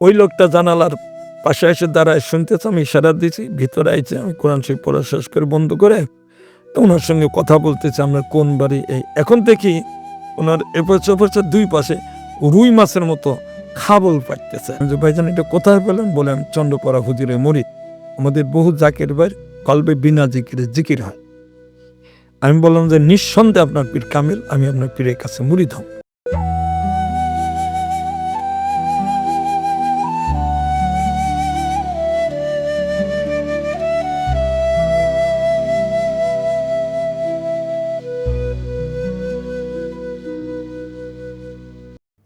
ওই লোকটা জানালার পাশে এসে দাঁড়ায় শুনতেছে, আমি ইশারা দিয়েছি ভিতরে আইছে, আমি কোরআন শরীফ পড়া শেষ করে বন্ধ করে তো ওনার সঙ্গে কথা বলতেছে, আমরা কোন বাড়ি এই। এখন দেখি ওনার এপাশে ওপাশে দুই পাশে রুই মাছের মতো খাবল পাইতেছে যে, ভাইজান, এটা কোথায় পেলেন? বলে আমি চন্দ্রপড়া হুজুরে মরিদ আমাদের বহু জাকের ভাই কলবে বিনা জিকিরে জিকির হয়। আমি বললাম যে, নিঃসন্দেহে আপনার পীর কামিল, আমি আপনার পীরের কাছে মুড়ি হব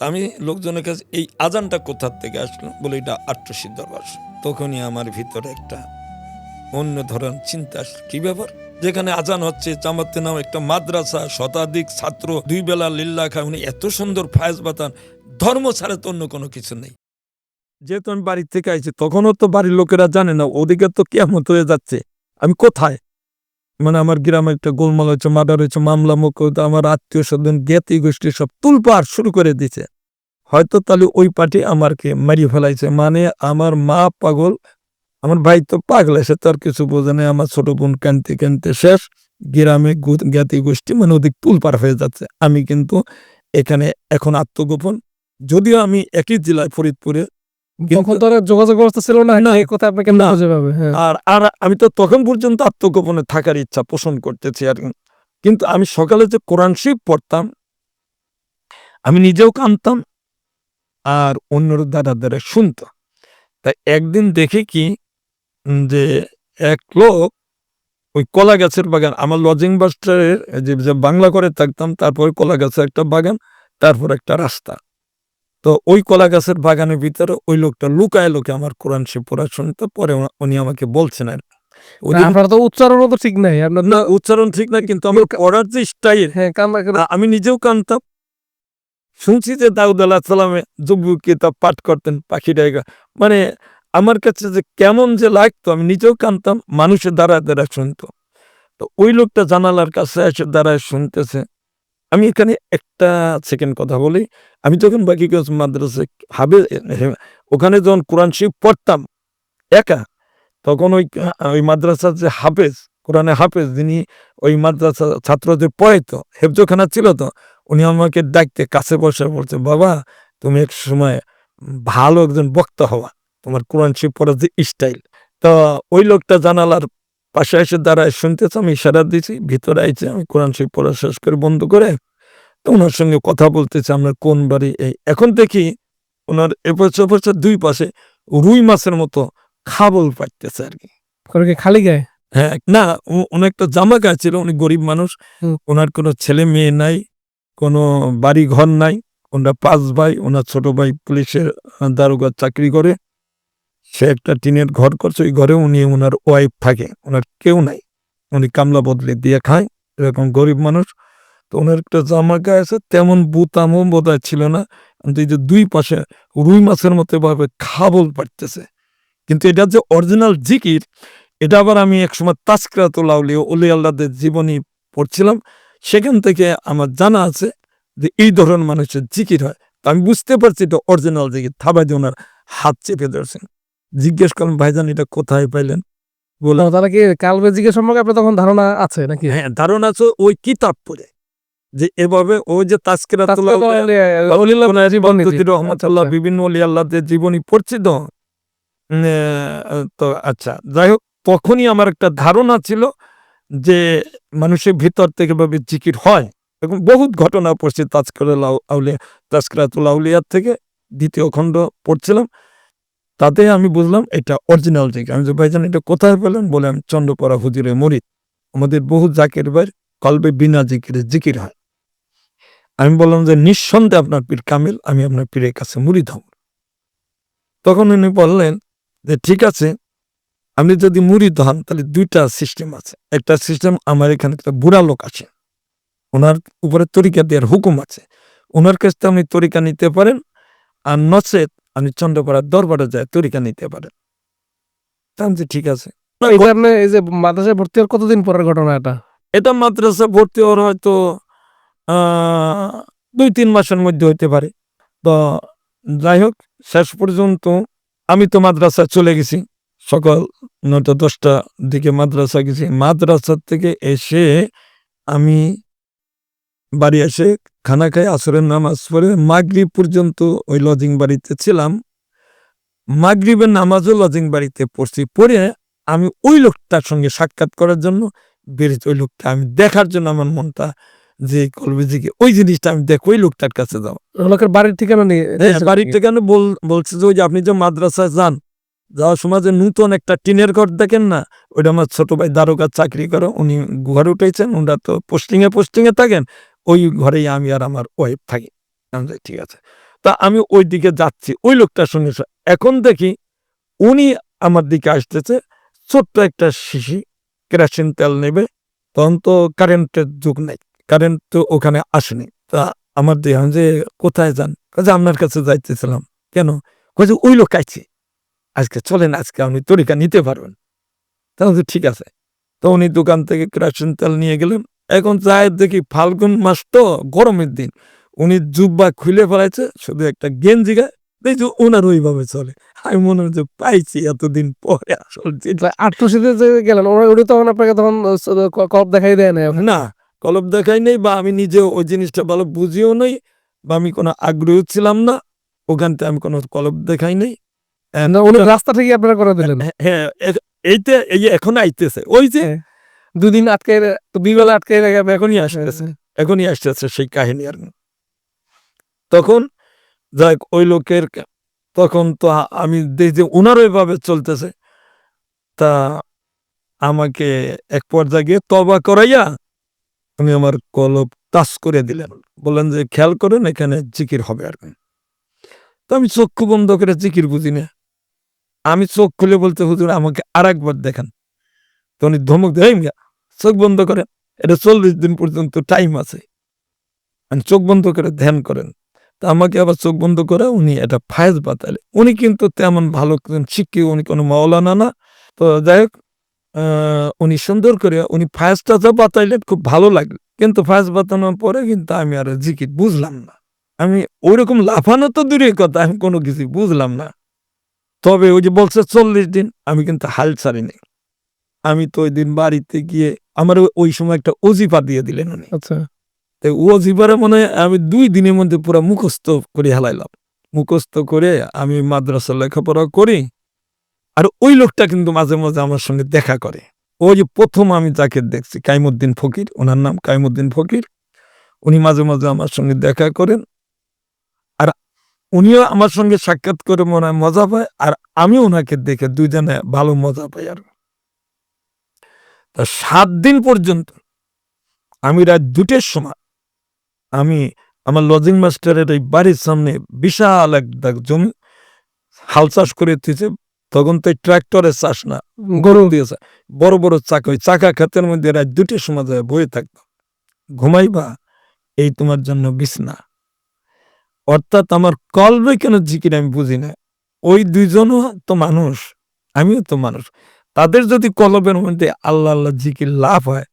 আমি লোকজনের কাছে এই আজানটা কোথার থেকে আসলো বলে এটা আট্রসি দরবার। তখনই আমার ভিতরে একটা অন্য ধরন চিন্তা আসলো। কি ব্যাপার? যেখানে আজান হচ্ছে, জামাতে নাম একটা মাদ্রাসা, শতাধিক ছাত্র, দুই বেলা লিল্লা উনি এত সুন্দর ফায়েজ বাতান, ধর্ম ছাড়া তো অন্য কোনো কিছু নেই। যেহেতু আমি বাড়ির থেকে আইছি, তখনও তো বাড়ির লোকেরা জানে না, ওদিকে তো কেমন হয়ে যাচ্ছে। আমি কোথায়? মানে আমার গ্রামে একটা গোলমাল হয়েছে, মার্ডার হয়েছে, মামলা, মোকদ্দমা, আমার আত্মীয় স্বজন, জ্ঞাতি গোষ্ঠী সব তুলপার শুরু করে দিছে হয়তো তাহলে ওই পার্টি আমারকে মারিয়ে ফেলাইছে। মানে আমার মা পাগল, আমার ভাই তো পাগল, সে তো আর কিছু বোঝে না। আমার ছোট বোন কানতে কানতে শেষ। গ্রামে জ্ঞাতি গোষ্ঠী মানে ওদিক তুলপার হয়ে যাচ্ছে। আমি কিন্তু এখানে এখন আত্মগোপন। যদিও আমি একই জেলায় ফরিদপুরে তখন তো আর যোগাযোগ ব্যবস্থা ছিল না না। এই কথা আপনাকে না। খুঁজে পাবে হ্যাঁ আর আর আমি তো তখন পর্যন্ত আত্মগোপনে থাকার ইচ্ছা পোষণ করতেছি আর। কিন্তু আমি সকালে যে কোরআন শরীফ পড়তাম আমি নিজেও কানতাম আর অন্যর দ্বারা দ্বারা শুনতো তাই একদিন দেখি কি যে এক লোক ওই কলা গাছের বাগান আমার লজিং বাস্টারের যে যে বাংলা করে থাকতাম তারপর কলা গাছের একটা বাগান তারপর একটা রাস্তা তো ওই কলা গাছের বাগানের ভিতরে ওই লোকটা লুকায় লোকে আমার কোরআন শরীফ পড়া শুনতো পরে উনি আমাকে বলছেন আর। আপনার তো উচ্চারণও তো ঠিক নাই আপনার না উচ্চারণ ঠিক না কিন্তু আমার পড়ার যে স্টাইল হ্যাঁ আমি নিজেও কানতাম। শুনছি যে দাউদ আলাহ সালামে যুবক কিতাব পাঠ করতেন পাখি ডাইগা। মানে আমার কাছে যে কেমন যে লাগতো আমি নিজেও কানতাম মানুষের দ্বারা দ্বারা শুনতো। তো ওই লোকটা জানালার কাছে এসে দাঁড়ায় শুনতেছে। আমি এখানে একটা সেকেন্ড কথা বলি। আমি যখন বাকিগঞ্জ মাদ্রাসা হাবে ওখানে যখন কোরআন শরীফ পড়তাম, একা, তখন ওই ওই মাদ্রাসার যে হাফেজ, কোরআনে হাফেজ, যিনি ওই মাদ্রাসা ছাত্রদের পড়াইতো, হেফজোখানা ছিল তো, উনি আমাকে ডাকতে কাছে বসে বলছে, বাবা, তুমি এক সময় ভালো একজন বক্তা হওয়া, তোমার কোরআন শরীফ পড়ার যে স্টাইল তো ওই লোকটা জানালার পাশে এসে দাঁড়ায় শুনতেছে আমি ইশারা দিয়েছি ভিতরে আইছে আমি কোরআন শরীফ পড়া শেষ করে বন্ধ করে তো ওনার সঙ্গে কথা বলতেছে আমরা কোন বাড়ি এই। এখন দেখি ওনার এপাশে ওপাশে দুই পাশে রুই মাছের মতো খাবল পাইতেছে আর কি। খালি গায়ে? হ্যাঁ না উনি একটা জামা গায়ে ছিল উনি গরিব মানুষ ওনার কোনো ছেলে মেয়ে নাই কোনো বাড়ি ঘর নাই ওনার পাঁচ ভাই ওনার ছোট ভাই পুলিশের দারোগার চাকরি করে সে একটা টিনের ঘর করছে, ওই ঘরে উনি ওনার ওয়াইফ থাকে ওনার কেউ নাই। উনি কামলা বদলে দিয়ে খায়, এরকম গরিব মানুষ। তো ওনার একটা জামা গায়ে আছে, তেমন বুতামও বোধ ছিল না। কিন্তু এই যে দুই পাশে রুই মাছের মতো ভাবে খাবল পারতেছে কিন্তু এটা যে অরিজিনাল জিকির, এটা আবার আমি একসময় তাস্করাতুল আউলিয়া অলি আল্লাহদের জীবনী পড়ছিলাম। সেখান থেকে আমার জানা আছে যে এই ধরনের মানুষের জিকির হয়। তো আমি বুঝতে পারছি এটা অরিজিনাল জিকির। থাবাই দিয়ে ওনার হাত চেপে ধরছেন। জিজ্ঞেস করলাম ভাইজান এটা কোথায় পাইলেন? বললাম তাহলে কি কালবে জিজ্ঞেস সম্পর্কে আপনার তখন ধারণা আছে নাকি? হ্যাঁ ধারণা আছে ওই কিতাব পড়ে যে এভাবে ওই যে তাস্কিরাতুল তাজকিরাতুল আউলিয়া আউলিয়া, অলিউল্লাহ জীবনী বন্ধুদের জি। রহমতুল্লাহ আচ্ছা, বিভিন্ন অলি আল্লাহদের জীবনী পড়ছি তো তো আচ্ছা যাই হোক তখনই আমার একটা ধারণা ছিল যে মানুষের ভিতর থেকে ভাবে জিকির হয়। এবং বহুত ঘটনা পড়ছি তাজকরাল আউলিয়া তাজকরাতুল আউলিয়ার থেকে দ্বিতীয় খণ্ড পড়ছিলাম। তাতে আমি বুঝলাম এটা অরিজিনাল জিকির আমি যে ভাইজান এটা কোথায় পেলেন? বলে আমি চন্দ্রপড়া হুজুরে মরিদ। আমাদের বহু জাকের ভাই কলবে বিনা জিকিরে জিকির হয়। আমি বললাম যে, নিঃসন্দেহে আপনার পীর কামিল, আমি আপনার পীরের কাছে মুড়ি হব। তখন উনি বললেন যে, ঠিক আছে, আপনি যদি মুড়ি হন, তাহলে দুইটা সিস্টেম আছে। একটা সিস্টেম আমার এখানে একটা বুড়া লোক আছে। ওনার উপরে তরিকা দেওয়ার হুকুম আছে। ওনার কাছ থেকে আপনি তরিকা নিতে পারেন। আর নচেত আপনি চন্দ্রপাড়ার দরবারে যায় তরিকা নিতে পারেন আমি বলছি, ঠিক আছে। এই যে মাদ্রাসায় ভর্তি হওয়ার কতদিন পরের ঘটনা এটা? এটা মাদ্রাসা ভর্তি হওয়ার হয়তো দুই তিন মাসের মধ্যে হইতে পারে। তো যাই হোক শেষ পর্যন্ত আমি তো মাদ্রাসা চলে গেছি। সকাল নটা দশটা দিকে মাদ্রাসা গেছি। মাদ্রাসা থেকে এসে আমি বাড়ি এসে খানা খাই আসরের নামাজ পড়ে মাগরিব পর্যন্ত ওই লজিং বাড়িতে ছিলাম। মাগরিবের নামাজও লজিং বাড়িতে পড়ছি। পড়ে আমি ওই লোকটার সঙ্গে সাক্ষাৎ করার জন্য বেরিয়েছি। ওই লোকটা আমি দেখার জন্য আমার মনটা যে কলবে যে ওই জিনিসটা আমি দেখো ওই লোকটার কাছে যাও লোকের বাড়ির ঠিকানা নিয়ে হ্যাঁ, বাড়ির বল বলছে যে ওই যে আপনি যে মাদ্রাসায় যান যাওয়ার সময় যে নূতন একটা টিনের ঘর দেখেন না ওইটা আমার ছোট ভাই দারোগার চাকরি করো উনি ঘরে উঠেছেন ওনারা তো পোস্টিং এ পোস্টিং এ থাকেন। ওই ঘরেই আমি আর আমার ওয়াইফ থাকি। আমি ঠিক আছে। তা আমি ওই দিকে যাচ্ছি, ওই লোকটার সঙ্গে এখন দেখি উনি আমার দিকে আসতেছে, ছোট্ট একটা শিশি, কেরাসিন তেল নেবে। তখন তো কারেন্টের যুগ নেই কারেন্ট তো ওখানে আসেনি। তা আমার দেখলাম যে, কোথায় যান? কাজে আপনার কাছে যাইতেছিলাম। কেন? কাজে ওই লোক আইছে। আজকে চলেন, আজকে আপনি তরিকা নিতে পারবেন। তাহলে ঠিক আছে। তো উনি দোকান থেকে কেরাসিন তেল নিয়ে গেলেন এখন যায় দেখি ফাল্গুন মাস তো গরমের দিন। উনি জুব্বা খুলে ফেলাইছে শুধু একটা গেঞ্জি গায়ে। দেখছি ওনার ওইভাবে চলে। আমি মনে হচ্ছে পাইছি এতদিন পরে আসল। আটশোশীতে যে গেলেন ওরা- তখন আপনাকে তখন কপ দেখাই দেয় না না কলম দেখাই নেই বা আমি নিজেও ওই জিনিসটা ভালো বুঝিও নেই বা আমি কোনো আগ্রহ ছিলাম না। ওখানতে আমি কোনো কলম দেখাই নেই। রাস্তা থেকে আপনারা করে দিলেন। হ্যাঁ, হ্যাঁ এইটা এই এখন আইতেছে। ওই যে হ্যাঁ। দুদিন আটকে তো দুই বেলা আটকে এখনই আসতেছে। এখনই আসতেছে সেই কাহিনী আর। তখন যাক ওই লোকের তখন তো আমি দেখি যে ওনার ওইভাবে চলতেছে তা আমাকে এক পর্যায়ে গিয়ে তবা করাইয়া উনি আমার কলব তাস করে দিলেন। বললেন যে খেয়াল করেন এখানে জিকির হবে আর তো আমি চক্ষু বন্ধ করে জিকির বুঝি না। আমি চোখ খুলে বলতে হুজুর আমাকে আর একবার দেখান। তো উনি ধমক দেয় মিয়া, চোখ বন্ধ করেন। এটা চল্লিশ দিন পর্যন্ত টাইম আছে। চোখ বন্ধ করে ধ্যান করেন। তা আমাকে আবার চোখ বন্ধ করে উনি এটা ফায়েজ বাতালে। উনি কিন্তু তেমন ভালো একজন উনি কোনো মাওলানা না। তো যাই হোক উনি সুন্দর করে, উনি ফায়েজটা যা বাতাইলেন খুব ভালো লাগল। কিন্তু ফায়েজ বাতানোর পরে কিন্তু আমি আর জিকির বুঝলাম না। আমি ওইরকম লাফানো তো দূরের কথা, আমি কোনো কিছু বুঝলাম না। তবে ওই যে বলছে চল্লিশ দিন, আমি কিন্তু হাল ছাড়িনি। আমি তো ওই দিন বাড়িতে গিয়ে আমার ওই- সময় একটা অজিফা দিয়ে দিলেন উনি। আচ্ছা। তো অজিফারে মনে আমি দুই দিনের মধ্যে পুরো মুখস্থ করে হেলাইলাম। মুখস্থ করে আমি মাদ্রাসা লেখাপড়া করি আর ওই লোকটা কিন্তু মাঝে মাঝে আমার সঙ্গে দেখা করে। ওই যে প্রথম আমি যাকে দেখছি কাইমুদ্দিন ফকির ওনার নাম কাইমুদ্দিন ফকির উনি মাঝে মাঝে আমার সঙ্গে দেখা করেন আর উনিও আমার সঙ্গে সাক্ষাৎ করে মনে হয় মজা পায় আর আমি ওনাকে দেখে দুইজনে ভালো মজা পাই আর সাত দিন পর্যন্ত আমি রাত দুটের সময় আমি আমার লজিং মাস্টারের এই বাড়ির সামনে বিশাল একটা জমি হাল চাষ করে দিয়েছে। তখন তো ট্রাক্টরের চাষ না, গরু দিয়েছে। বড় বড় চাকা, ওই চাকা খাতের মধ্যে রাত দুটের সময় যায়, বয়ে থাকতো। ঘুমাইবা, এই তোমার জন্য বিছনা। অর্থাৎ আমার কলবে কেন জিকির আমি বুঝি না। ওই দুইজনও তো মানুষ, আমিও তো মানুষ। তাদের যদি কলবের মধ্যে আল্লাহ আল্লাহ জিকির লাভ হয়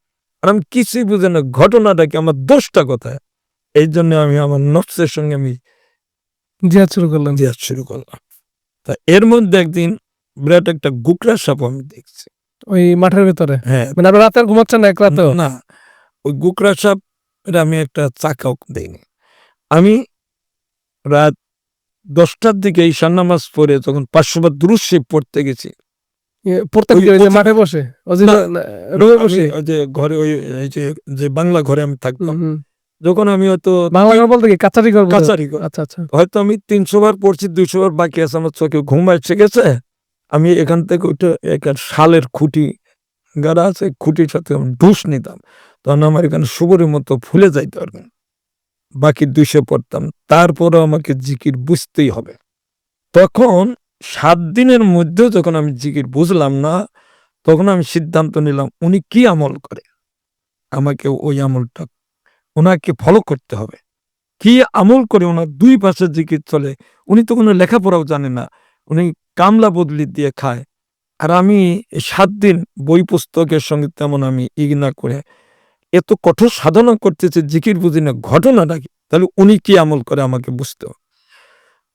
আর আমি কিছুই বুঝি না ঘটনাটা কি আমার দোষটা কোথায়? এই জন্য আমি আমার নফসের সঙ্গে আমি জিহাদ শুরু করলাম। জিয়াদ শুরু করলাম। তা এর মধ্যে একদিন বিরাট একটা গুকরা সাপ আমি দেখছি। ওই মাঠের ভিতরে? হ্যাঁ। মানে আপনার রাতে আর ঘুমাচ্ছেন না এক রাতে না ওই গুকরা সাপ এটা আমি একটা চাকাও দেইনি। আমি রাত দশটার দিকে ঈশান নামাজ পড়ে তখন পাঁচশোবার দুরুশে পড়তে গেছি পড়তে মাঠে বসে রুমে বসে? ওই যে ঘরে ওই যে যে বাংলা ঘরে আমি থাকতাম। যখন আমি হয়তো বাংলা ঘর বলতে কি? ঘর। আচ্ছা আচ্ছা। হয়তো আমি তিনশো বার পড়ছি দুইশো বার বাকি আছে আমার চোখে ঘুম এসে গেছে আমি এখান থেকে ওইটা একটা শালের খুঁটি গাড়া আছে খুঁটির সাথে ঢুস নিতাম। তখন আমার এখানে সুবরের মতো ফুলে যাইতে আর কি। বাকি দুইশো পড়তাম। তারপরও আমাকে জিকির বুঝতেই হবে। তখন সাত দিনের মধ্যেও যখন আমি জিকির বুঝলাম না, তখন আমি সিদ্ধান্ত নিলাম উনি কি আমল করে? আমাকে ওই আমলটা ওনাকে ফলো করতে হবে। কি আমল করে ওনার দুই পাশে জিকির চলে? উনি তো কোনো লেখাপড়াও জানে না। উনি কামলা বদলি দিয়ে খায়। আর আমি সাত দিন বই পুস্তকের সঙ্গে তেমন আমি ইগনা করে এত কঠোর সাধনা করতেছে জিকির বুঝি না, ঘটনাটা কি? তাহলে উনি কি আমল করে আমাকে বুঝতে হবে?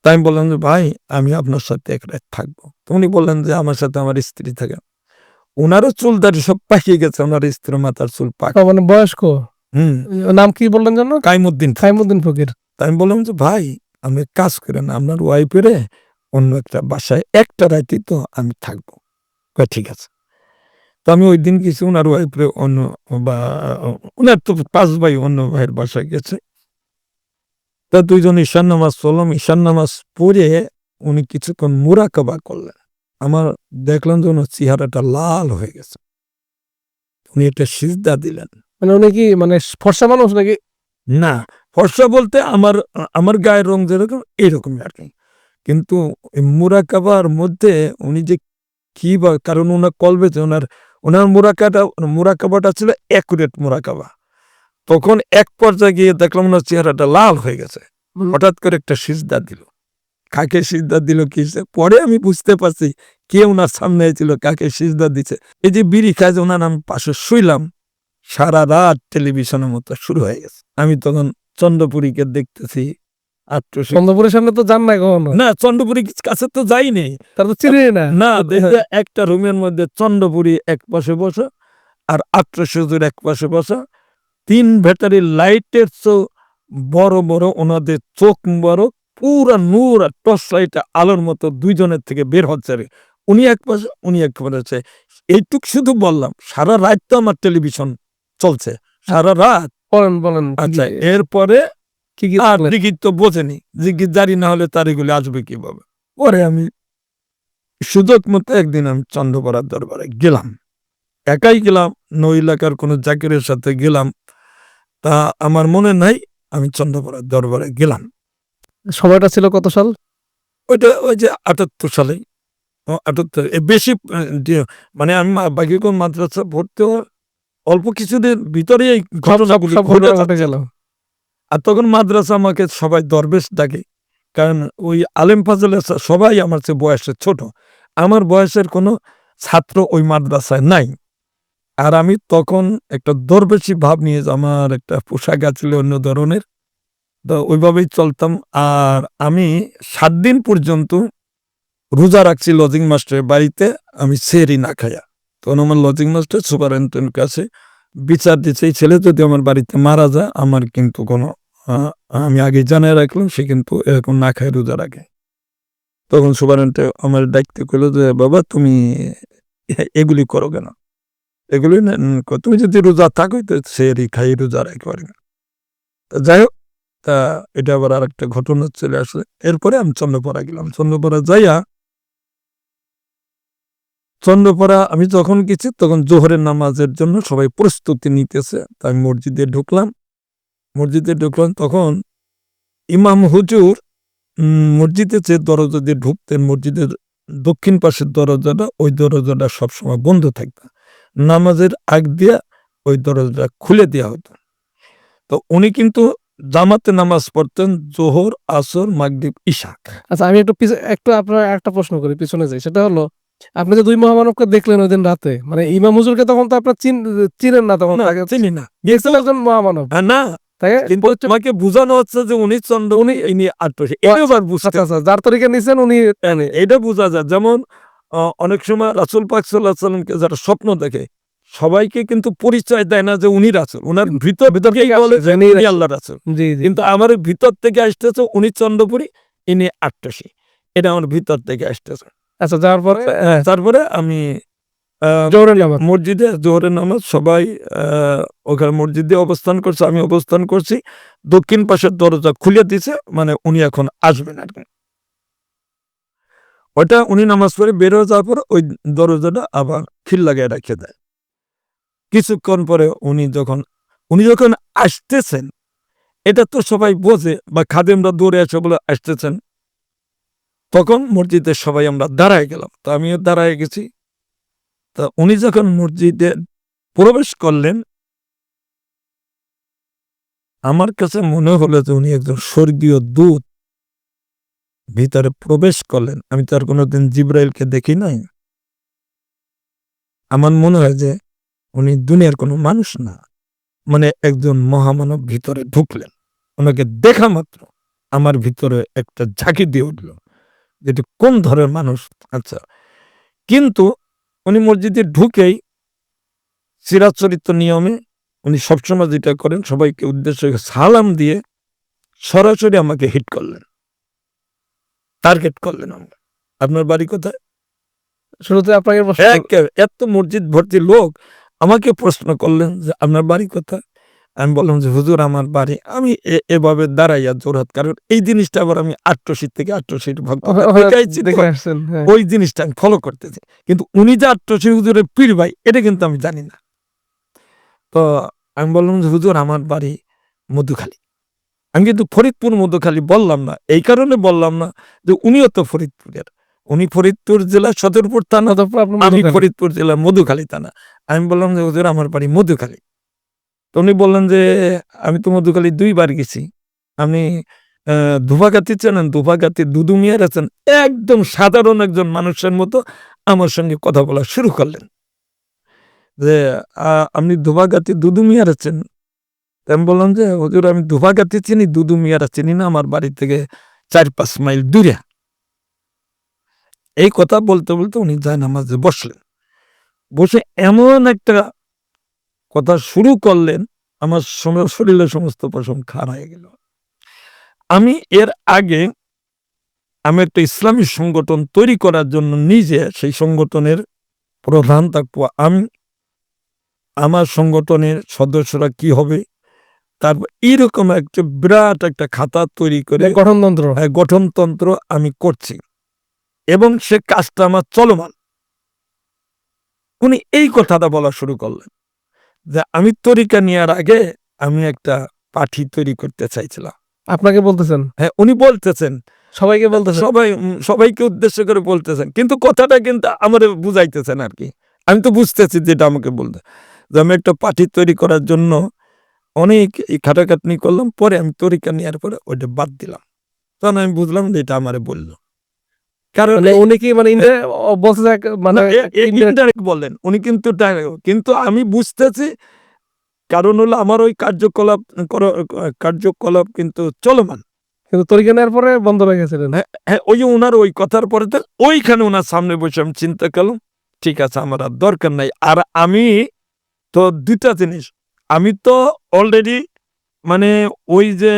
তাই আমি বললাম যে ভাই আমি আপনার সাথে এক রাত থাকব। উনি বললেন যে আমার সাথে আমার স্ত্রী থাকে। ওনারও চুল দাড়ি সব পাকিয়ে গেছে ওনার স্ত্রীর মাথার চুল পাক মানে বয়স্ক? হুম। নাম কি বললেন জানো কাইমুদ্দিন খাইমুদ্দিন ফকির। তাই আমি বললাম যে ভাই আমি কাজ করেন আপনার ওয়াইফেরে অন্য একটা বাসায় একটা রাইতে তো আমি থাকব। ঠিক আছে। তো আমি ওই দিন গেছি ওনার ওয়াইফেরে অন্য বা ওনার তো পাঁচ ভাই অন্য ভাইয়ের বাসায় গেছে। তা দুইজন ঈশান নামাজ পড়লাম। ঈশান নামাজ পড়ে উনি কিছুক্ষণ মুরাকাবা করলেন। আমার দেখলাম যে ওনার চেহারাটা লাল হয়ে গেছে। উনি একটা সিজদা দিলেন। মানে উনি কি মানে ফর্সা মানুষ নাকি? না ফর্সা বলতে আমার আমার গায়ের রং যেরকম এইরকমই আর কি। কিন্তু মুরাকাবার মধ্যে উনি যে কি বা কারণ ওনার কলবেতে ওনার ওনার মুরাকাটা মুরাকাবাটা ছিল অ্যাকুরেট মুরাকাবা। তখন এক পর্যায়ে গিয়ে দেখলাম ওনার চেহারাটা লাল হয়ে গেছে। হঠাৎ করে একটা সিজদা দিল। কাকে সিজদা দিল কি পরে আমি বুঝতে পারছি কে ওনার সামনে ছিল কাকে সিজদা দিছে। এই যে বিড়ি খায় ওনার আমি পাশে শুইলাম সারা রাত টেলিভিশনের মতো শুরু হয়ে গেছে। আমি তখন চন্দ্রপুরীকে দেখতেছি চন্দ্রপুরের সামনে তো যান না কখনো? না চন্দ্রপুরী কাছে তো যাইনি। তার তো চিনি না। না একটা রুমের মধ্যে চন্দ্রপুরী এক পাশে বসা আর আটশোজুর এক পাশে বসা। তিন ব্যাটারি লাইটের চো বড় বড় ওনাদের চোখ বড় পুরা নূর আর টর্চ লাইট আলোর মতো দুইজনের থেকে বের হচ্ছে আর উনি এক পাশে উনি এক পাশে এইটুক শুধু বললাম সারা রাত তো আমার টেলিভিশন চলছে। সারা রাত। বলেন বলেন আচ্ছা এরপরে কি কি আর দেখলেন? তো বোঝেনি। জিগির জারি না হলে তার এগুলি আসবে কীভাবে? পরে আমি সুযোগ মতো একদিন আমি চন্দ্রপাড়ার দরবারে গেলাম। একাই গেলাম নই এলাকার কোনো জাকিরের সাথে গেলাম। তা আমার মনে নাই আমি চন্দ্রপাড়ার দরবারে গেলাম। সময়টা ছিল কত সাল? ওইটা ওই যে আটাত্তর সালে। আটাত্তর এ বেশি মানে আমি বাকি কোন মাদ্রাসা ভর্তি হওয়ার অল্প কিছুদিন ভিতরে এই ঘটনাগুলি সব ঘটে ঘটনা ঘটে গেল আর তখন মাদ্রাসা আমাকে সবাই দরবেশ ডাকে কারণ ওই আলেম ফাজলের সা- সবাই আমার চেয়ে বয়সে ছোট। আমার বয়সের কোনো ছাত্র ওই মাদ্রাসায় নাই। আর আমি তখন একটা দরবেশি ভাব নিয়ে যে আমার একটা পোশাক আছিল অন্য ধরনের, তো ওইভাবেই চলতাম। আর আমি সাত দিন পর্যন্ত রোজা রাখছি লজিং মাস্টারের বাড়িতে, আমি সেরি না খাইয়া। তখন আমার লজিং মাস্টার সুপারিনটেন্ডেন্ট কাছে বিচার দিচ্ছে এই ছেলে যদি আমার বাড়িতে মারা যায়, আমার কিন্তু কোনো আমি আগে জানাই রাখলাম, সে কিন্তু এরকম না খায় রোজা রাখে। তখন সুপারিনটে আমার দায়িত্ব করল যে, বাবা, তুমি এগুলি করো কেন? এগুলি না- তুমি যদি রোজা থাকো, তো সে খাই রোজা তা যাই হোক, তা এটা আবার আর একটা ঘটনা চলে আসে এরপরে আমি চন্দ্রপাড়া গেলাম। চন্দ্রপাড়া যাইয়া চন্দ্রপাড়া আমি যখন গেছি, তখন জোহরের নামাজের জন্য সবাই প্রস্তুতি নিতেছে। তা আমি মসজিদে ঢুকলাম। মসজিদে ঢুকলাম, তখন ইমাম হুজুর মসজিদে যে দরজা দিয়ে ঢুকতেন, মসজিদের দক্ষিণ পাশের দরজাটা, ওই দরজাটা সবসময় বন্ধ থাকতো নামাজের আগ দিয়া ওই দরজাটা খুলে দেওয়া হতো। তো উনি কিন্তু জামাতে নামাজ পড়তেন জোহর আসর মাগরিব ইশাক। আচ্ছা আমি একটু একটু আপনার একটা প্রশ্ন করি পিছনে যাই। সেটা হলো আপনি যে দুই মহামানবকে দেখলেন ওই দিন রাতে মানে ইমাম হুজুরকে তখন তো আপনার চিন চিনেন না তখন চিনি না। দেখছেন একজন মহামানব। হ্যাঁ, না। কিন্তু তোমাকে বোঝানো হচ্ছে যে উনি চন্দ্র উনি আটশো এবার বুঝতে আচ্ছা আচ্ছা যার তরিকে নিছেন উনি এটা বোঝা যায়। যেমন অনেক সময় রাসুল পাক সাল্লাহ সাল্লামকে যারা স্বপ্ন দেখে সবাইকে কিন্তু পরিচয় দেয় না যে উনি রাসুল। ওনার ভিতর ভিতর আল্লাহ রাসুল। কিন্তু আমার ভিতর থেকে আসতেছে উনি চন্দ্রপুরী ইনি আটটাশি। এটা আমার ভিতর থেকে আসতেছে। আচ্ছা যাওয়ার পরে হ্যাঁ, তারপরে আমি আহ, জোহরের নামাজ। মসজিদে জোহরের নামাজ সবাই আহ, ওখানে মসজিদে অবস্থান করছে আমি অবস্থান করছি। দক্ষিণ পাশের দরজা খুলে দিছে মানে উনি এখন আসবেন আর কি। ওটা উনি নামাজ পড়ে বের হয়ে যাওয়ার পর ওই দরজাটা আবার খিল লাগিয়ে রেখে দেয়। কিছুক্ষণ পরে উনি যখন উনি যখন আসতেছেন, এটা তো সবাই বোঝে বা খাদেমরা দৌড়ে এসে বলে আসতেছেন, তখন মসজিদে সবাই আমরা দাঁড়ায় গেলাম। তো আমিও দাঁড়ায় গেছি। তা উনি যখন মসজিদে প্রবেশ করলেন, আমার কাছে মনে হলো যে উনি একজন স্বর্গীয় দূত। ভিতরে প্রবেশ করলেন। আমি তো আর কোনোদিন জিব্রাইলকে দেখি নাই। আমার মনে হয় যে উনি দুনিয়ার কোনো মানুষ না। মানে একজন মহামানব ভিতরে ঢুকলেন। ওনাকে দেখা মাত্র আমার ভিতরে একটা ঝাঁকি দিয়ে উঠল যেটি কোন ধরনের মানুষ? আচ্ছা কিন্তু উনি মসজিদে ঢুকেই চিরাচরিত নিয়মে উনি সবসময় যেটা করেন, সবাইকে উদ্দেশ্য সালাম দিয়ে সরাসরি আমাকে হিট করলেন। টার্গেট করলেন আমাকে আপনার বাড়ি কোথায়? শুরুতে আপনাকে এত মসজিদ ভর্তি লোক আমাকে প্রশ্ন করলেন যে আপনার বাড়ি কোথায়? আমি বললাম যে হুজুর আমার বাড়ি। আমি এভাবে দাঁড়াইয়া জোরহাত কারণ এই জিনিসটা আবার আমি আট্টশির থেকে আসছেন হ্যাঁ। ওই জিনিসটা আমি ফলো করতেছি। কিন্তু উনি যে আট্টশি হুজুরের পীর ভাই এটা কিন্তু আমি জানি না। তো আমি বললাম যে হুজুর আমার বাড়ি মধুখালী। আমি কিন্তু ফরিদপুর মধুখালী বললাম না এই কারণে বললাম না যে উনিও তো ফরিদপুরের। উনি ফরিদপুর জেলা সদরপুর থানা তারপর আমি ফরিদপুর জেলা মধুখালী থানা। আমি বললাম যে হুজুর আমার বাড়ি মধুখালী। তো উনি বললেন যে আমি তো মধুখালী দুইবার গেছি। আমি আহ, ধুপাগাতি চেনেন? ধুপাগাতি দুদু মিয়ার আছেন? একদম সাধারণ একজন মানুষের মতো আমার সঙ্গে কথা বলা শুরু করলেন। যে আহ, আপনি ধুপাগাতি দুদু মিয়ার আছেন? তা আমি বললাম যে, হজুর, আমি দুভাগাতে চিনি, দুদু মিয়ারা চিনি না, আমার বাড়ি থেকে চার পাঁচ মাইল দূরে। এই কথা বলতে বলতে উনি যায় নামাজে বসলেন। বসে এমন একটা কথা শুরু করলেন, আমার শরীরের সমস্ত পশম খার হয়ে গেল। আমি এর আগে, আমি একটা ইসলামী সংগঠন তৈরি করার জন্য নিজে সেই সংগঠনের প্রধান থাকব। আমি, আমার সংগঠনের সদস্যরা কি হবে? তারপর এইরকম একটা বিরাট একটা খাতা তৈরি করে গঠনতন্ত্র। হ্যাঁ, গঠনতন্ত্র আমি করছি। এবং সে কাজটা আমার চলমান। উনি এই কথাটা বলা শুরু করলেন যে আমি তরিকা নেওয়ার আগে আমি একটা পাঠি তৈরি করতে চাইছিলাম। আপনাকে বলতেছেন? হ্যাঁ উনি বলতেছেন। সবাইকে বলতেছেন? সবাই সবাইকে উদ্দেশ্য করে বলতেছেন। কিন্তু কথাটা কিন্তু আমার বুঝাইতেছেন আর কি। আমি তো বুঝতেছি যেটা আমাকে বলতে। যে আমি একটা পাঠি তৈরি করার জন্য অনেক খাটাখাটনি করলাম পরে আমি তরিকা নেওয়ার পরে ওইটা বাদ দিলাম। তখন আমি বুঝলাম যে এটা আমারে বলল। কারণ মানে উনি কি মানে মানে ইনডাইরেক্ট বললেন। উনি কিন্তু কিন্তু আমি বুঝতেছি কারণ হলো আমার ওই কার্যকলাপ কর- কার্যকলাপ কিন্তু চলমান। কিন্তু তরিকা নেওয়ার পরে বন্ধ হয়ে গেছিলেন। হ্যাঁ ওই যে ওনার ওই কথার পরে তো ওইখানে ওনার সামনে বসে আমি চিন্তা করলাম ঠিক আছে আমার আর দরকার নাই। আর আমি তো দুইটা জিনিস আমি তো অলরেডি মানে ওই যে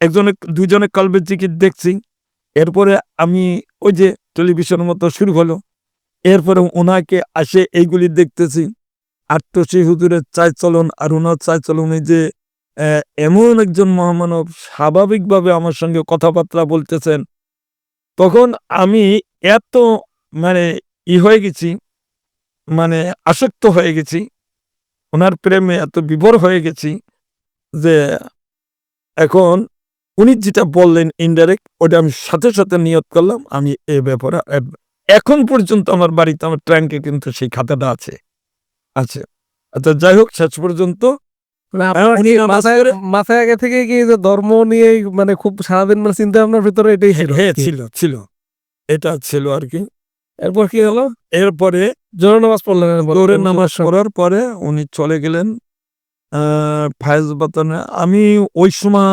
একজনে, দুইজনে কলবের জিকির দেখছি। এরপরে আমি ওই যে টেলিভিশন মতো শুরু হলো। এরপরে ওনাকে আসে এইগুলি দেখতেছি। আট্টসি হুজুরের চাই চলন আর ওনার চাই চলনে যে এমন একজন মহামানব স্বাভাবিকভাবে আমার সঙ্গে কথাবার্তা বলতেছেন। তখন আমি এত মানে ই হয়ে গেছি মানে আসক্ত হয়ে গেছি। ওনার প্রেমে এত বিভোর হয়ে গেছি যে এখন উনি যেটা বললেন ইনডাইরেক্ট ওটা আমি সাথে সাথে নিয়ত করলাম। আমি এ ব্যাপারে এখন পর্যন্ত আমার বাড়িতে আমার ট্যাঙ্কে কিন্তু সেই খাতাটা আছে। আছে। আচ্ছা যাই হোক শেষ পর্যন্ত। মানে হ্যাঁ, মাথায় মাথায় আগে থেকে কি যে ধর্ম নিয়ে মানে খুব সারাদিন মানে চিন্তা ভাবনার ভিতরে এটাই ছিল? হ্যাঁ ছিল ছিল। এটা ছিল আর কি। এরপর কি হলো? এরপরে জোর নামাজ পড়লেন জোহরের নামাজ পড়ার পরে উনি চলে গেলেন ফায়েজ বাতানে। আমি ওই সময়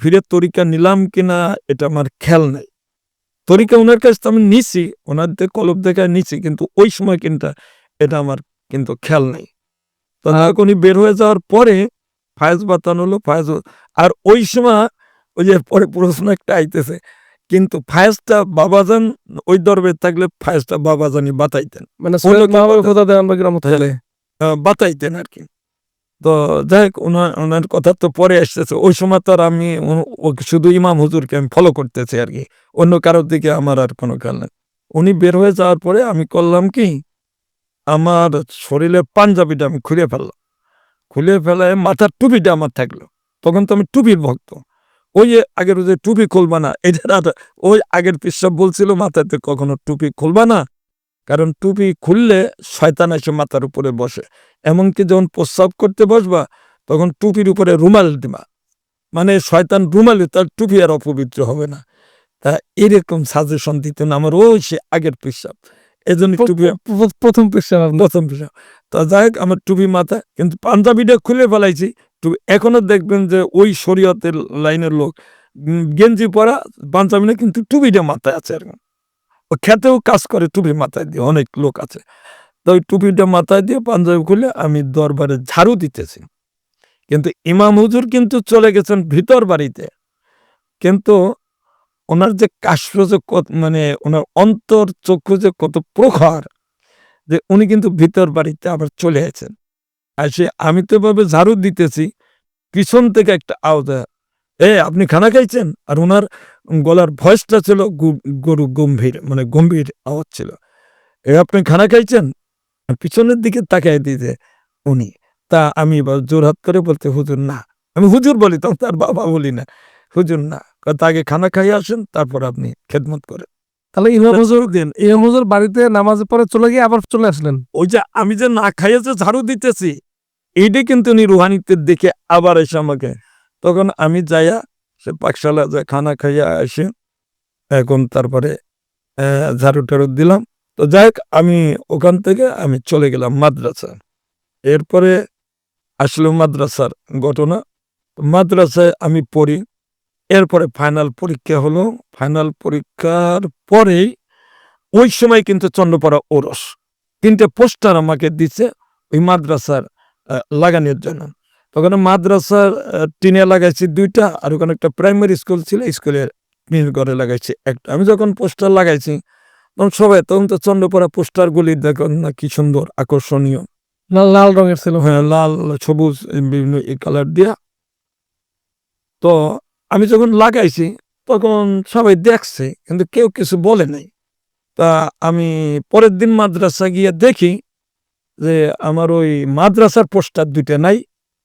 ফিরে তরিকা নিলাম কিনা এটা আমার খেয়াল নেই। তরিকা ওনার কাছে তো আমি নিছি ওনার কলব দেখায় নিছি কিন্তু ওই সময় কিন্তু এটা আমার কিন্তু খেয়াল নেই। তো যাক উনি বের হয়ে যাওয়ার পরে ফায়েজ বাতান হলো ফায়েজ আর ওই সময় ওই যে পরে প্রশ্ন একটা আইতেছে কিন্তু ফায়েজটা বাবাজান ওই দরবে থাকলে ফায়েজটা বাবাজানি বাতাইতেন। মানে খোদা বাতাইতেন আর কি তো যাই হোক ওনার ওনার কথা তো পরে আসতেছে। ওই সময় তো আর আমি শুধু ইমাম হুজুরকে আমি ফলো করতেছি আর কি অন্য কারোর দিকে আমার আর কোনো খেয়াল নেই। উনি বের হয়ে যাওয়ার পরে আমি করলাম কি আমার শরীরের পাঞ্জাবিটা আমি খুলে ফেললাম। খুলে ফেলায় মাথার টুপিটা আমার থাকল। তখন তো আমি টুপির ভক্ত। ওই আগের ওই যে টুপি খুলবা না এটা আর ওই আগের পিসাব বলছিল মাথাতে কখনো টুপি খুলবা না। কারণ টুপি খুললে শয়তান এসে মাথার উপরে বসে। এমনকি যখন প্রস্রাব করতে বসবা তখন টুপির উপরে রুমাল দিবা। মানে শয়তান রুমালে তার টুপি আর অপবিত্র হবে না। তা এরকম সাজেশন দিতেন আমার ওই সে আগের পেশাব এই জন্য টুপি প্রথম পেশা আপনার। প্রথম পেশাব তা যাই হোক আমার টুপি মাথা কিন্তু পাঞ্জাবিটা খুলে ফেলাইছি। টুপি এখনও দেখবেন যে ওই শরীয়তের লাইনের লোক গেঞ্জি পরা পাঞ্জাবি না কিন্তু টুপিটা মাথায় আছে আর ও খেতেও কাজ করে, টুপি মাথায় দিয়ে অনেক লোক আছে। তো ওই টুপিটা মাথায় দিয়ে পাঞ্জাবি খুলে আমি দরবারে ঝাড়ু দিতেছি। কিন্তু ইমাম হুজুর কিন্তু চলে গেছেন ভিতর বাড়িতে। কিন্তু ওনার যে কাশ্য যে কত- মানে ওনার অন্তর চক্ষু যে কত প্রখর, যে উনি কিন্তু ভিতর বাড়িতে আবার চলে এসেছেন। আর সে আমি তো এভাবে ঝাড়ু দিতেছি পিছন থেকে একটা আওয়াজ এ আপনি খানা খাইছেন? আর ওনার গলার ভয়েসটা ছিল গরু গম্ভীর মানে গম্ভীর আওয়াজ ছিল। এ আপনি খানা খাইছেন? পিছনের দিকে তাকাই দিতে উনি। তা আমি এবার জোরহাত করে বলতে হুজুর না। আমি হুজুর বলি তখন তার বাবা বলি না। হুজুর না। তাকে খানা খাইয়ে আসেন তারপর আপনি খেদমত করেন। তাহলে ইমাম হুজুর দিন ইমাম হুজুর বাড়িতে নামাজে পরে চলে গিয়ে আবার চলে আসলেন? ওই যে আমি যে না খাইয়েছে ঝাড়ু দিতেছি এইটা কিন্তু উনি রুহানিতে দেখে আবার এসে আমাকে, তখন আমি যাইয়া সে পাকশালা যে খানা খাইয়া আসে। এখন তারপরে ঝাড়ু টাড়ু দিলাম। তো যাই হোক, আমি ওখান থেকে আমি চলে গেলাম মাদ্রাসা এরপরে আসলো মাদ্রাসার ঘটনা। মাদ্রাসায় আমি পড়ি। এরপরে ফাইনাল পরীক্ষা হলো। ফাইনাল পরীক্ষার পরেই ওই সময় কিন্তু চন্দ্রপাড়া ওরস। তিনটে পোস্টার আমাকে দিছে ওই মাদ্রাসার লাগানোর জন্য। তখন মাদ্রাসার টিনে লাগাইছি দুইটা আর ওখানে একটা প্রাইমারি স্কুল ছিল স্কুলের টিন ঘরে লাগাইছি একটা। আমি যখন পোস্টার লাগাইছি তখন সবাই তখন তো চন্দ্রপাড়া পোস্টারগুলি দেখুন না কি সুন্দর আকর্ষণীয়। লাল লাল রঙের ছিল। হ্যাঁ লাল সবুজ বিভিন্ন এই কালার দিয়া। তো আমি যখন লাগাইছি তখন সবাই দেখছে কিন্তু কেউ কিছু বলে নাই। তা আমি পরের দিন মাদ্রাসা গিয়ে দেখি যে আমার ওই মাদ্রাসার পোস্টার দুইটা নাই,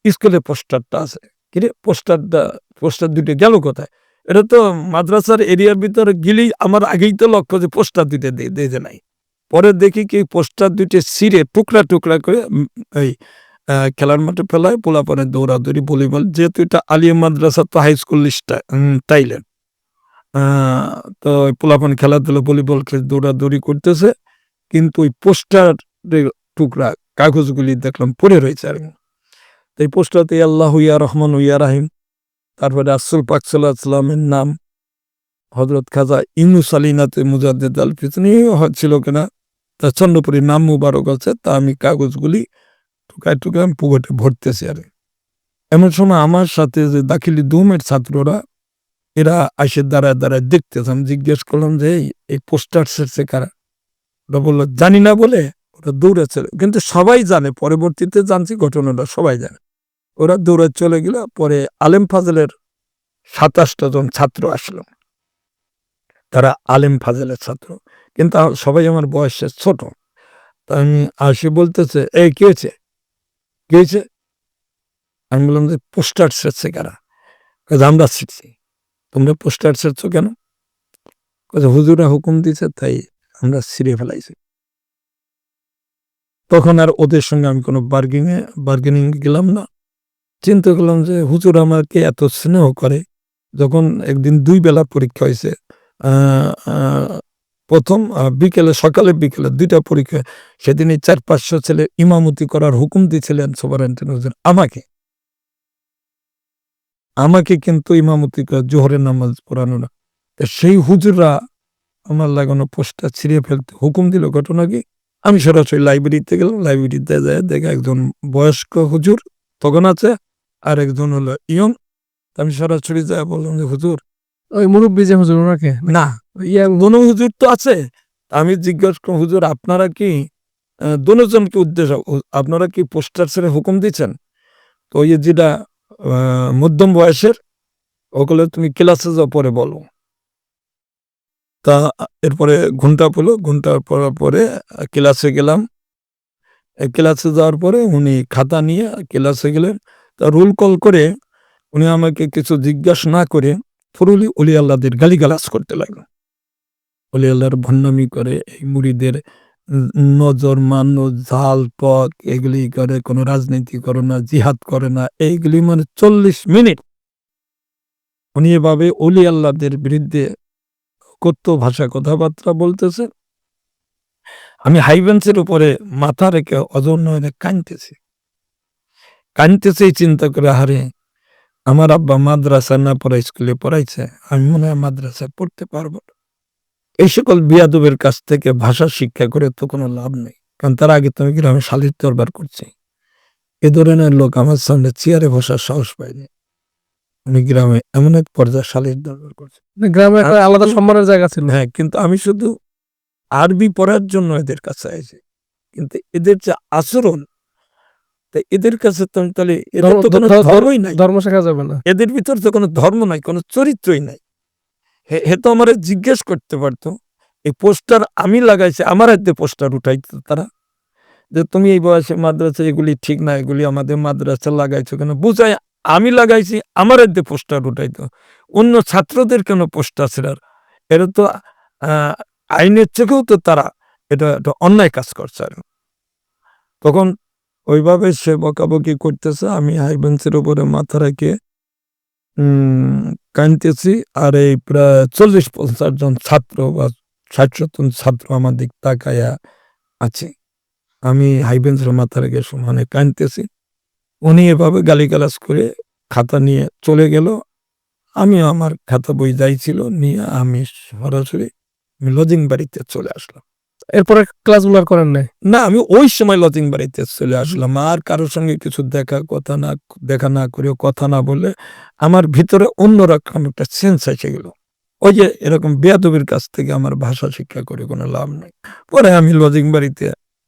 স্কুলের পোস্টারটা আছে। কিরে পোস্টারটা, পোস্টার দুইটা গেল কোথায়? এটা তো মাদ্রাসার এরিয়ার ভিতরে গেলেই আমার আগেই তো লক্ষ্য যে পোস্টার দুইটা দিয়ে নাই। পরে দেখি কি পোস্টার দুইটা ছিঁড়ে টুকরা টুকরা করে এই খেলার মাঠে ফেলায় পোলাপনে দৌড়াদৌড়ি, ভলিবল, যেহেতু এটা আলিয়া মাদ্রাসা, তো হাই স্কুল তাইলেন তো পোলাপান খেলাধুলা, ভলিবল খেলে, দৌড়াদৌড়ি করতেছে। কিন্তু ওই পোস্টার টুকরা কাগজগুলি দেখলাম, পড়ে রয়েছে আর কি। তো এই পোস্টারতে, আল্লাহ ইয়া রহমান ইয়া রাহিম। তারপরে আসল পাক সাল্লামের নাম হজরত খাজা ইউনুস আলীনাতে মুজাদ্দেদ আল ফিতনি ছিল কিনা তা চন্দ্রপুরীর নাম মুবারক আছে, তা আমি কাগজগুলি টুকায় টুকায় পুকুরে ভরতেছি আর এমন সময় আমার সাথে যে দাখিলি দুমের ছাত্ররা, এরা আসে দাঁড়ায় দাঁড়ায় দেখতেছে। আমি জিজ্ঞেস করলাম যে, এই পোস্টার সেরছে কারা? বলল, জানি না বলে ওরা চলে, কিন্তু সবাই জানে, পরবর্তীতে জানছি ঘটনাটা সবাই জানে। ওরা দৌড়ে চলে গেল, পরে আলেম ফাজলের সাতাশটা জন ছাত্র আসলো। তারা আলেম ফাজলের ছাত্র, কিন্তু সবাই আমার বয়সে ছোট। আমি আসি বলতেছে, এই, কি হয়েছে? কি হয়েছে? আমি বললাম যে, পোস্টার সেরছে কারা? আমরা শিখছি তোমরা পোস্টার সেরছো কেন? হুজুরা হুকুম দিছে তাই আমরা ছিঁড়ে ফেলাইছি। তখন আর ওদের সঙ্গে আমি কোনো বার্গিংয়ে বার্গেনিং গেলাম না। চিন্তা করলাম যে হুজুর আমাকে এত স্নেহ করে, যখন একদিন দুই বেলা পরীক্ষা হয়েছে প্রথম বিকেলে, সকালে বিকেলে দুইটা পরীক্ষা সেদিন এই চার, পাঁচশো ছেলে ইমামতি করার হুকুম দিয়েছিলেন সুপারেন্টেন্ট হুজুর আমাকে। আমাকে কিন্তু ইমামতি জোহরের নামাজ পড়ানো না। সেই হুজুররা আমার লাগানো পোস্টার ছিঁড়ে ফেলতে হুকুম দিল ঘটনা কি? আমি সরাসরি লাইব্রেরিতে গেলাম লাইব্রেরিতে যায় দেখে একজন বয়স্ক হুজুর তখন আছে আর একজন হলো ইয়ং। আমি সরাসরি যায় বললাম যে হুজুর ওই মুরব্বী যে হুজুর ওনাকে? না ইয়া দোনো হুজুর তো আছে। আমি জিজ্ঞাসা করলাম হুজুর আপনারা কি দোনোজনকে উদ্দেশ্য আপনারা কি পোস্টার ছেড়ে হুকুম দিচ্ছেন? তো ওই যেটা মধ্যম বয়সের ওগুলো তুমি ক্লাসে যাও পরে বলো। তা এরপরে ঘণ্টা পড়ল ঘণ্টা পড়ার পরে ক্লাসে গেলাম। ক্লাসে যাওয়ার পরে উনি খাতা নিয়ে ক্লাসে গেলেন। তা রোল কল করে উনি আমাকে কিছু জিজ্ঞাসা না করে ফুরুলি অলি আল্লাহদের গালিগালাজ করতে লাগল। অলি আল্লাহর ভণ্ডামি করে, এই মুড়িদের নজর মান্য, ঝাল, পক, এগুলি করে, কোনো রাজনীতি করে না, জিহাদ করে না, এইগুলি মানে চল্লিশ মিনিট উনি এভাবে অলি আল্লাহদের বিরুদ্ধে কত ভাষা কথাবার্তা বলতেছে। আমি হাই বেঞ্চের উপরে মাথা রেখে অজন্য হয়ে কানতেছি কানতেছে চিন্তা করে হারে আমার আব্বা মাদ্রাসা না পড়া স্কুলে পড়াইছে, আমি মনে হয় মাদ্রাসায় পড়তে পারব এই সকল বিয়াদবের কাছ থেকে ভাষা শিক্ষা করে তো কোনো লাভ নেই, কারণ তার আগে তুমি গ্রামে শালির দরবার করছি। এ ধরনের লোক আমার সামনে চেয়ারে বসার সাহস পায়নি গ্রামে এমন এক পর্যায়ে শালির দরবার করছে। গ্রামে একটা আলাদা সম্মানের জায়গা ছিল। হ্যাঁ কিন্তু আমি শুধু আরবি পড়ার জন্য এদের কাছে আইছি। কিন্তু এদের যে আচরণ তা এদের কাছে তো তাহলে এদের তো কোনো ধর্মই নাই। ধর্ম শেখা যাবে না। এদের ভিতর তো কোনো ধর্ম নাই কোনো চরিত্রই নাই। হে হে তো আমার জিজ্ঞেস করতে পারতো এই পোস্টার আমি লাগাইছি আমার হাতে পোস্টার উঠাইতো তারা। যে তুমি এই বয়সে মাদ্রাসা এগুলি ঠিক না এগুলি আমাদের মাদ্রাসা লাগাইছো কেন? বুঝাই আমি লাগাইছি আমার হাতে পোস্টার উঠাইতো। অন্য ছাত্রদের কেন পোস্টার ছেড়ার এটা তো আইনের চোখেও তো তারা এটা একটা অন্যায় কাজ করছে আর। তখন ওইভাবে সে বকাবকি করতেছে আমি হাই বেঞ্চের উপরে মাথা রেখে উম, কাঁদতেছি। আর এই প্রায় চল্লিশ পঞ্চাশ জন ছাত্র বা ষাট সত্তর ছাত্র আমার দিক তাকায়া আছে। আমি হাই বেঞ্চের মাথা রেখে সমানে কাঁদতেছি। উনি এভাবে গালিগালাজ করে খাতা নিয়ে চলে গেল। আমি আমার খাতা বই যাইছিল নিয়ে আমি সরাসরি আমি লজিং বাড়িতে চলে আসলাম। এরপরে ক্লাসগুলো আর করেন নাই? না আমি ওই সময় লজিং বাড়িতে চলে আসলাম। আর কারোর সঙ্গে কিছু দেখা কথা না দেখা না করে কথা না বলে আমার ভিতরে অন্যরকম একটা সেন্স এসে গেল। ওই যে এরকম বেয়াদবির কাছ থেকে আমার ভাষা শিক্ষা করে কোনো লাভ নেই। পরে আমি লজিং বাড়িতে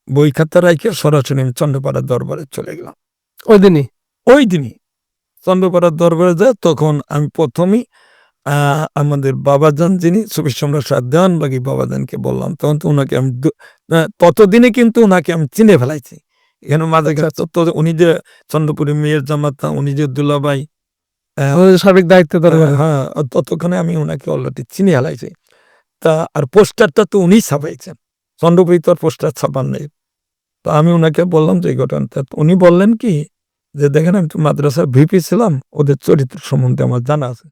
বই খাতা রাখে সরাসরি আমি চন্দ্রপাড়ার দরবারে চলে গেলাম। ওই দিনই? ওই দিনই। চন্দ্রপাড়ার দরবারে যায় তখন আমি প্রথমেই আমাদের বাবাজান যিনি সুবিশ সম্রাট শাহ দেওয়ানবাগি বাবাজানকে বললাম তখন তো ওনাকে আমি ততদিনে কিন্তু ওনাকে আমি চিনে ফেলাইছি। এখানে মাঝে আচ্ছা, তো উনি যে চন্দ্রপুরি মেয়ের জামাতা উনি যে যে সার্বিক দায়িত্বে দরকার হ্যাঁ ততক্ষণে আমি ওনাকে অলরেডি চিনে হেলাইছি তা আর পোস্টারটা তো উনি ছাপাইছেন চন্দ্রপুরি তো আর পোস্টার ছাপান নেই। তো আমি ওনাকে বললাম যে ঘটনাটা উনি বললেন কি যে দেখেন আমি তো মাদ্রাসার ভিপি ছিলাম ওদের চরিত্র সম্বন্ধে আমার জানা আছে।